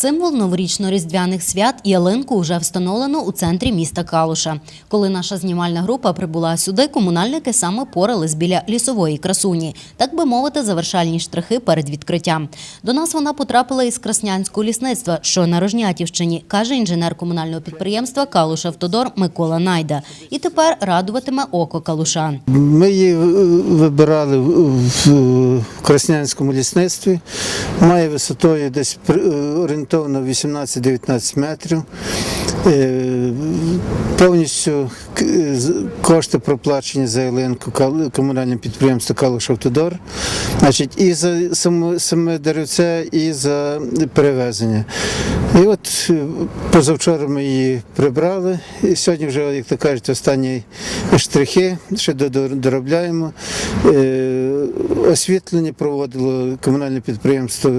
Символ новорічно-різдвяних свят ялинку вже встановлено у центрі міста Калуша. Коли наша знімальна група прибула сюди, комунальники саме порались біля лісової красуні, так би мовити, завершальні штрихи перед відкриттям. До нас вона потрапила із Краснянського лісництва, що на Рожнятівщині, каже інженер комунального підприємства Калуш Автодор Микола Найда. І тепер радуватиме око калушан. Ми її вибирали в Краснянському лісництві. Має висотою десь е, орієнтовно 18-19 метрів. Повністю кошти проплачені за ялинку комунальним підприємством Калуш Автодор. Значить, і за саме, деревце, і за перевезення. І от е, позавчора ми її прибрали. І сьогодні вже, як то кажуть, останні штрихи, ще до- до- доробляємо. Е, Освітлення проводило комунальне підприємство е,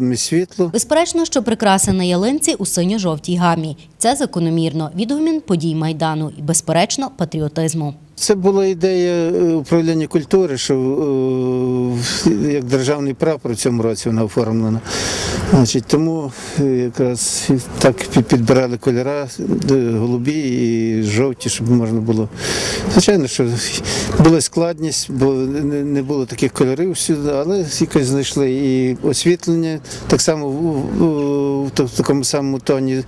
«Міськсвітло». Безперечно, що прикраси на ялинці у синьо-жовтій гамі. Це закономірно відгумін подій майдану і, безперечно, патріотизму. Це була ідея е, управління культури, що е, як державний прапор в цьому році вона оформлена. Значить, тому е, якраз так підбирали кольори е, голубі і жовті, щоб можна було. Звичайно, що була складність, бо не було таких кольорів всюди, але якось знайшли і освітлення, так само в, в- в та- в такому самому тоні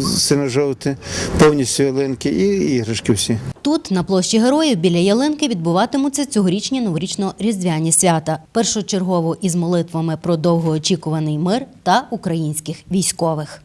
сино-жовте, повністю ялинки і іграшки всі. Тут, на площі героїв, біля ялинки відбуватимуться цьогорічні новорічно-різдвяні свята. Першочергово із молитвами про довгоочікуваний мир та українських військових.